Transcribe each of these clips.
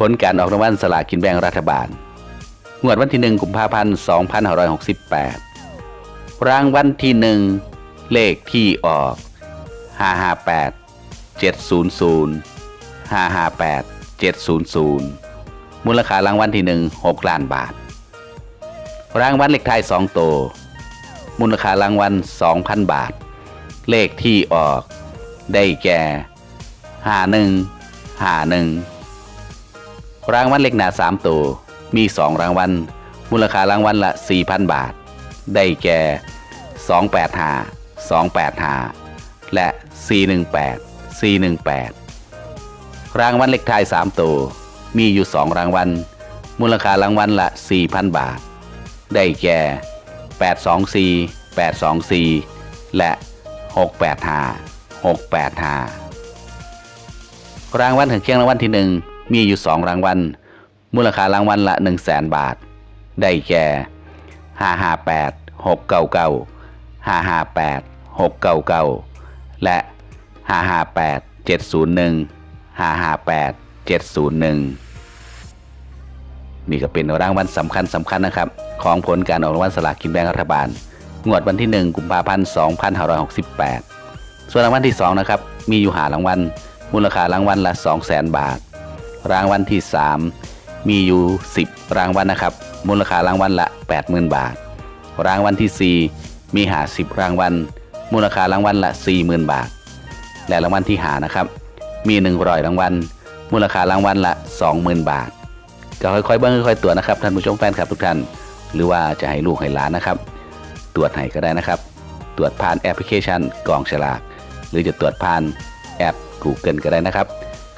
ผลการออกรางวัลสลากกินแบ่งรัฐบาล งวดวันที่ 1 กุมภาพันธ์ 2568 รางวัลที่ 1 เลขที่ออก 558 700 558 700 มูลค่ารางวัลที่ 1 6 ล้านบาท รางวัลเลขท้าย2ตัว มูลค่ารางวัล 2,000 บาท เลขที่ออก ได้แก่ 51 51 รางวัลเลขหนา3ตัวมี 2 รางวัล มูลค่ารางวัลละ 4,000 บาท ได้แก่ 285 285 และ 418 418 รางวัลเลขท้าย3ตัวมีอยู่ 2 รางวัล มูลค่ารางวัลละ 4,000 บาท ได้แก่ 824 824 และ 685 685 รางวัลถึงเคียงรางวัลที่ 1 มีอยู่ 2 รางวัล มูลค่ารางวัลละ 1 0 0 0 0แบาท ได้แก่558 699 558 699 และ 558 701 558 701 นี่ก็เป็นรางวัลสำคัญสำคัญนะครับ ของผลการออกรางวัลสลากกินแบ่งรัฐบาล งวดวันที่ 1 กุมภาพันธ์ 2568 ส่วนรางวัลที่ 2 นะครับ มีอยู่หารางวัล มูลค่ารางวัลละ 200,000 บาท รางวัลที่3มีอยู่ 10 รางวัลนะครับ มูลค่ารางวัลละ 80,000 บาท รางวัลที่ 4 มีหา10 รางวัล มูลค่ารางวัลละ 40,000 บาท และรางวัลที่หานะครับ มี100รางวัล มูลค่ารางวัลละ 20,000 บาท ก็ค่อยๆเบิ้งค่อยๆตรวจนะครับท่านผู้ชมแฟนคลับทุกท่าน หรือว่าจะให้ลูกให้หลานนะครับ ตรวจให้ก็ได้นะครับ ตรวจผ่านแอปพลิเคชันกองฉลาก หรือจะตรวจผ่านแอป Google ก็ได้นะครับ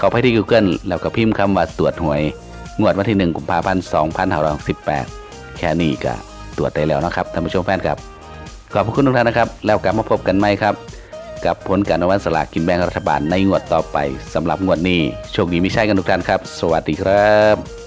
เข้าไปที่ Google แล้วก็พิมพ์คำว่าตรวจหวย งวดวันที่ 1 กุมภาพันธ์2518 แค่นี้ก็ตรวจได้แล้วนะครับท่านผู้ชมแฟนครับ ขอบคุณทุกท่านนะครับ แล้วกลับมาพบกันใหม่ครับ กับผลการออกรางวัลสลากกินแบ่งรัฐบาลในงวดต่อไปสำหรับงวดนี้ โชคดีไม่ใช่กันทุกท่านครับ สวัสดีครับ